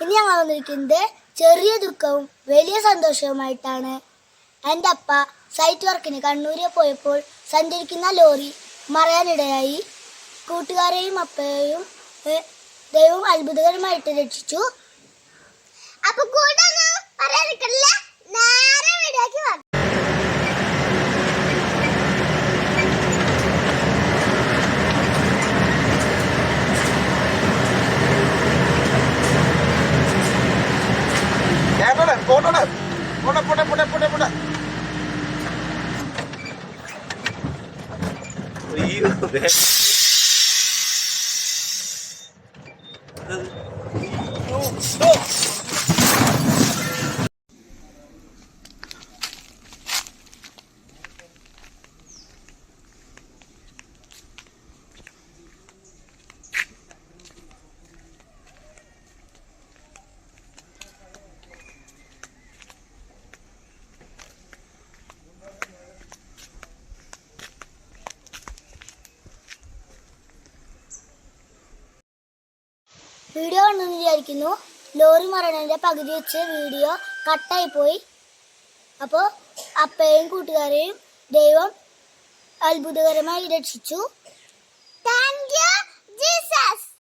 ഇനി ഞങ്ങൾ വന്നിരിക്കുന്നത് ചെറിയ ദുഃഖവും വലിയ സന്തോഷവുമായിട്ടാണ്. എന്റെ അപ്പ സൈറ്റ് വർക്കിന് കണ്ണൂരിൽ പോയപ്പോൾ സഞ്ചരിക്കുന്ന ലോറി മറയാനിടയായി. കൂട്ടുകാരെയും അപ്പയെയും ദൈവം അത്ഭുതകരമായിട്ട് രക്ഷിച്ചു. അപ്പൊ കൂടെ പോട്ടോടെ പോട്ടെ പോട്ടെ പോട്ടെ പോട്ടെ പോട്ടെ അയ്യോ വീഡിയോ കണ്ടെന്ന് വിചാരിക്കുന്നു. ലോറി മരണന്റെ പകുതി വെച്ച് വീഡിയോ കട്ടായി പോയി. അപ്പോൾ അപ്പയും കൂട്ടുകാരെയും ദൈവം അത്ഭുതകരമായി രക്ഷിച്ചു.